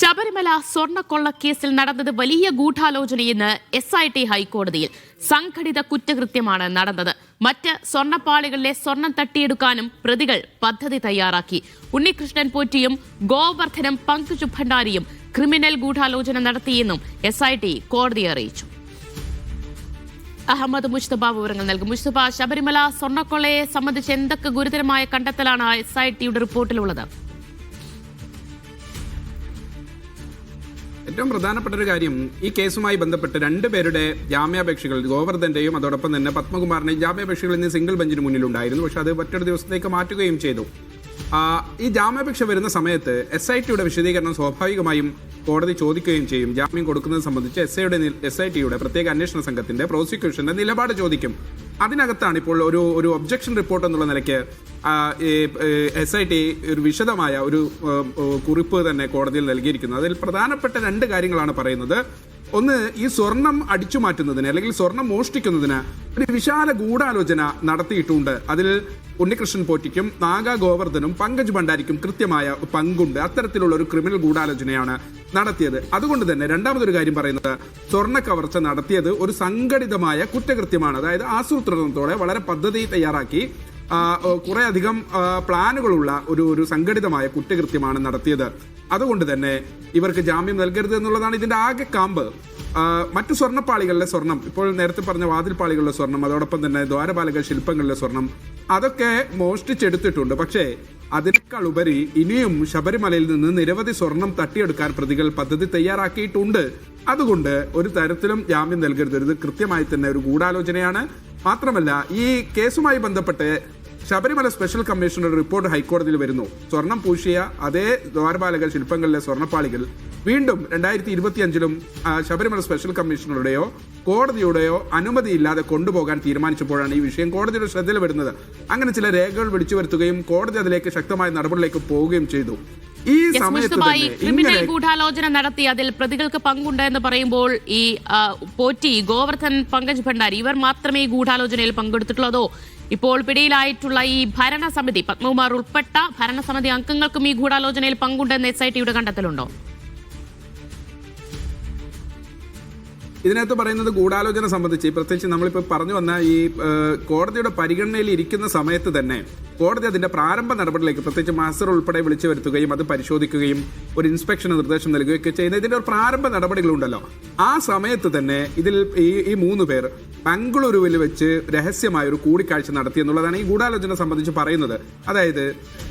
ശബരിമല സ്വർണക്കൊള്ള കേസിൽ നടന്നത് വലിയ ഗൂഢാലോചനയെന്ന് എസ് ഐ ടി ഹൈക്കോടതിയിൽ സംഘടിത കുറ്റകൃത്യമാണ് നടന്നത്. മറ്റ് സ്വർണപ്പാളികളിലെ സ്വർണം തട്ടിയെടുക്കാനും പ്രതികൾ പദ്ധതി തയ്യാറാക്കി. ഉണ്ണികൃഷ്ണൻ പോറ്റിയും ഗോവർദ്ധനം പങ്കുജു ഭണ്ഡാരിയും ക്രിമിനൽ ഗൂഢാലോചന നടത്തിയെന്നും എസ് ഐ ടി കോടതിയെ അറിയിച്ചു. അഹമ്മദ് മുസ്തഫ വിവരങ്ങൾ നൽകും. മുസ്തഫ ശബരിമല സ്വർണക്കൊള്ളയെ സംബന്ധിച്ച് എന്തൊക്കെ ഗുരുതരമായ കണ്ടെത്തലാണ് എസ് ഐ ടിയുടെ റിപ്പോർട്ടിലുള്ളത്? ഏറ്റവും പ്രധാനപ്പെട്ട ഒരു കാര്യം ഈ കേസുമായി ബന്ധപ്പെട്ട് രണ്ടുപേരുടെ ജാമ്യാപേക്ഷകൾ ഗോവർദ്ധന്റെയും അതോടൊപ്പം തന്നെ പത്മകുമാറിന്റെയും ജാമ്യാപേക്ഷകൾ ഇന്ന് സിംഗിൾ ബെഞ്ചിന് മുന്നിലുണ്ടായിരുന്നു. പക്ഷെ അത് മറ്റൊരു ദിവസത്തേക്ക് മാറ്റുകയും ചെയ്തു. ഈ ജാമ്യാപേക്ഷ വരുന്ന സമയത്ത് എസ് ഐ ടിയുടെ വിശദീകരണം സ്വാഭാവികമായും കോടതി ചോദിക്കുകയും ചെയ്യും. ജാമ്യം കൊടുക്കുന്നത് സംബന്ധിച്ച് എസ് ഐയുടെ എസ് ഐ ടിയുടെ പ്രത്യേക അന്വേഷണ സംഘത്തിന്റെ പ്രോസിക്യൂഷന്റെ നിലപാട് ചോദിക്കും. അതിനകത്താണ് ഇപ്പോൾ ഒരു ഒരു ഒബ്ജക്ഷൻ റിപ്പോർട്ട് എന്നുള്ള നിലയ്ക്ക് എസ് ഐ ടി ഒരു വിശദമായ ഒരു കുറിപ്പ് തന്നെ കോടതിയിൽ നൽകിയിരിക്കുന്നത്. അതിൽ പ്രധാനപ്പെട്ട രണ്ട് കാര്യങ്ങളാണ് പറയുന്നത്. ഒന്ന് ഈ സ്വർണം അടിച്ചു മാറ്റുന്നതിന് അല്ലെങ്കിൽ സ്വർണം മോഷ്ടിക്കുന്നതിന് ഒരു വിശാല ഗൂഢാലോചന നടത്തിയിട്ടുണ്ട്. അതിൽ ഉണ്ണികൃഷ്ണൻ പോറ്റിക്കും നാഗ ഗോവർദ്ധനും പങ്കജ് ഭണ്ഡാരിക്കും കൃത്യമായ പങ്കുണ്ട്. അത്തരത്തിലുള്ള ഒരു ക്രിമിനൽ ഗൂഢാലോചനയാണ് നടത്തിയത്. അതുകൊണ്ട് തന്നെ രണ്ടാമതൊരു കാര്യം പറയുന്നത് സ്വർണ കവർച്ച നടത്തിയത് ഒരു സംഘടിതമായ കുറ്റകൃത്യമാണ്. അതായത് ആസൂത്രണത്തോടെ വളരെ പദ്ധതി തയ്യാറാക്കി ആ, ഓ, കുറെ അധികം പ്ലാനുകളുള്ള ഒരു ഒരു സംഘടിതമായ കുറ്റകൃത്യമാണ് നടത്തിയത്. അതുകൊണ്ട് തന്നെ ഇവർക്ക് ജാമ്യം നൽകരുത് എന്നുള്ളതാണ് ഇതിന്റെ ആകെ കാമ്പ്. മറ്റു സ്വർണപ്പാളികളിലെ സ്വർണം ഇപ്പോൾ നേരത്തെ പറഞ്ഞ വാതിൽപ്പാളികളിലെ സ്വർണം അതോടൊപ്പം തന്നെ ദ്വാരപാലക ശില്പങ്ങളിലെ സ്വർണം അതൊക്കെ മോഷ്ടിച്ചെടുത്തിട്ടുണ്ട്. പക്ഷേ അതിനേക്കാൾ ഉപരി ഇനിയും ശബരിമലയിൽ നിന്ന് നിരവധി സ്വർണം തട്ടിയെടുക്കാൻ പ്രതികൾ പദ്ധതി തയ്യാറാക്കിയിട്ടുണ്ട്. അതുകൊണ്ട് ഒരു തരത്തിലും ജാമ്യം നൽകരുത്. ഇത് കൃത്യമായി തന്നെ ഒരു ഗൂഢാലോചനയാണ്. മാത്രമല്ല ഈ കേസുമായി ബന്ധപ്പെട്ട് ശബരിമല സ്പെഷ്യൽ കമ്മീഷണർ റിപ്പോർട്ട് ഹൈക്കോടതിയിൽ വരുന്നു. സ്വർണം പൂശിയ അതേ ദ്വാരപാലക ശില്പങ്ങളിലെ സ്വർണപ്പാളികൾ വീണ്ടും രണ്ടായിരത്തി ഇരുപത്തിയഞ്ചിലും ശബരിമല സ്പെഷ്യൽ കമ്മീഷണറുടെയോ കോടതിയുടെയോ അനുമതിയില്ലാതെ കൊണ്ടുപോകാൻ തീരുമാനിച്ചപ്പോഴാണ് ഈ വിഷയം കോടതിയുടെ ശ്രദ്ധയിൽ വരുന്നത് അങ്ങനെ ചില രേഖകൾ വിളിച്ചു വരുത്തുകയും കോടതി അതിലേക്ക് ശക്തമായ നടപടിയിലേക്ക് പോവുകയും ചെയ്തു. ഈ സമയത്തുമായി സമയത്ത് ക്രിമിനൽ ഗൂഢാലോചന നടത്തി അതിൽ പ്രതികൾക്ക് പങ്കുണ്ട് എന്ന് പറയുമ്പോൾ ഈ പോറ്റി ഗോവർദ്ധൻ പങ്കജ് ഭണ്ഡാരി ഇവർ മാത്രമേ ഈ ഗൂഢാലോചനയിൽ പങ്കെടുത്തിട്ടുള്ളതോ ഇപ്പോൾ പിടിയിലായിട്ടുള്ള ഈ ഭരണസമിതി പത്മകുമാർ ഉൾപ്പെട്ട ഭരണസമിതി അംഗങ്ങൾക്കും ഈ ഗൂഢാലോചനയിൽ പങ്കുണ്ടെന്ന് എസ് ഐ ടിയുടെ കണ്ടെത്തലുണ്ടോ? ഇതിനകത്ത് പറയുന്നത് ഗൂഢാലോചന സംബന്ധിച്ച് പ്രത്യേകിച്ച് നമ്മളിപ്പോൾ പറഞ്ഞു വന്ന ഈ കോടതിയുടെ പരിഗണനയിൽ ഇരിക്കുന്ന സമയത്ത് തന്നെ കോടതി അതിന്റെ പ്രാരംഭ നടപടിയിലേക്ക് പ്രത്യേകിച്ച് മാസ്റ്റർ ഉൾപ്പെടെ വിളിച്ചു വരുത്തുകയും അത് പരിശോധിക്കുകയും ഒരു ഇൻസ്പെക്ഷന് നിർദ്ദേശം നൽകുകയൊക്കെ ചെയ്യുന്ന ഇതിന്റെ ഒരു പ്രാരംഭ നടപടികളുണ്ടല്ലോ. ആ സമയത്ത് തന്നെ ഇതിൽ ഈ ഈ മൂന്ന് പേർ ബംഗളൂരുവിൽ വെച്ച് രഹസ്യമായ ഒരു കൂടിക്കാഴ്ച നടത്തി എന്നുള്ളതാണ് ഈ ഗൂഢാലോചന സംബന്ധിച്ച് പറയുന്നത്. അതായത്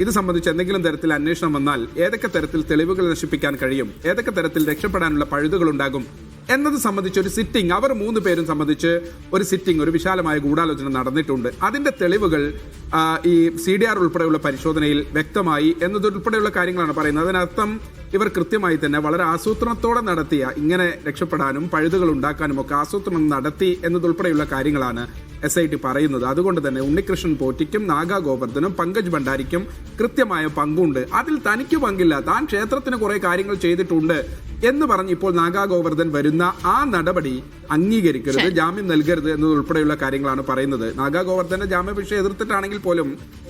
ഇത് സംബന്ധിച്ച് എന്തെങ്കിലും തരത്തിൽ അന്വേഷണം വന്നാൽ ഏതൊക്കെ തരത്തിൽ തെളിവുകൾ നശിപ്പിക്കാൻ കഴിയും? ഏതൊക്കെ തരത്തിൽ രക്ഷപ്പെടാനുള്ള പഴുതുകൾ ഉണ്ടാകും? എന്നത് സംബന്ധിച്ച് ഒരു സിറ്റിംഗ് അവർ മൂന്ന് പേരും സംബന്ധിച്ച് ഒരു സിറ്റിംഗ് ഒരു വിശാലമായ ഗൂഢാലോചന നടന്നിട്ടുണ്ട്. അതിന്റെ തെളിവുകൾ ഈ സി ഡി ആർ ഉൾപ്പെടെയുള്ള പരിശോധനയിൽ വ്യക്തമായി എന്നതുൾപ്പെടെയുള്ള കാര്യങ്ങളാണ് പറയുന്നത്. അതിനർത്ഥം ഇവർ കൃത്യമായി തന്നെ വളരെ ആസൂത്രണത്തോടെ നടത്തിയ ഇങ്ങനെ രക്ഷപ്പെടാനും പഴുതുകൾ ഉണ്ടാക്കാനും ഒക്കെ ആസൂത്രണം നടത്തി എന്നതുൾപ്പെടെയുള്ള കാര്യങ്ങളാണ് എസ് ഐ ടി പറയുന്നത്. അതുകൊണ്ട് തന്നെ ഉണ്ണികൃഷ്ണൻ പോറ്റിക്കും നാഗാ ഗോവർദ്ധനും പങ്കജ് ഭണ്ഡാരിക്കും കൃത്യമായ പങ്കുണ്ട്. അതിൽ തനിക്ക് പങ്കില്ല. താൻ ക്ഷേത്രത്തിന് കുറെ കാര്യങ്ങൾ ചെയ്തിട്ടുണ്ട്. എന്ന് പറഞ്ഞ് ഇപ്പോൾ നാഗാ ഗോവർദ്ധൻ വരുന്ന ആ നടപടി അംഗീകരിക്കരുത് ജാമ്യം നൽകരുത് എന്നതുൾപ്പെടെയുള്ള കാര്യങ്ങളാണ് പറയുന്നത്. നാഗാ ഗോവർദ്ധന്റെ ജാമ്യപേക്ഷ എതിർത്തിട്ടാണെങ്കിൽ പോലും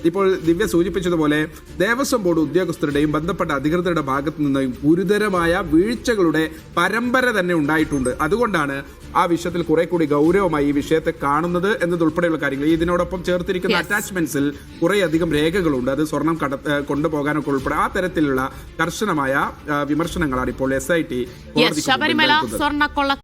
ഇപ്പോൾ ദിവ്യ സൂചിപ്പിച്ചതുപോലെ ദേവസ്വം ബോർഡ് ഉദ്യോഗസ്ഥരുടെയും ബന്ധപ്പെട്ട അധികൃതരുടെ ഭാഗത്തു നിന്നും ഗുരുതരമായ വീഴ്ചകളുടെ പരമ്പര തന്നെ ഉണ്ടായിട്ടുണ്ട്. അതുകൊണ്ടാണ് ആ വിഷയത്തിൽ കുറെ കൂടി ഗൗരവമായി ഈ വിഷയത്തെ കാണുന്നത് എന്നതുൾപ്പെടെയുള്ള കാര്യങ്ങൾ. ഇതിനോടൊപ്പം ചേർത്തിരിക്കുന്ന. അറ്റാച്ച്മെന്റ്സിൽ കുറെ അധികം രേഖകളുണ്ട്. അത് സ്വർണം കട കൊണ്ടുപോകാനൊക്കെ ഉൾപ്പെടെ ആ തരത്തിലുള്ള കർശനമായ വിമർശനങ്ങളാണ് ഇപ്പോൾ എസ് ഐ ടി ശബരിമല സ്വർണക്കൊള്ള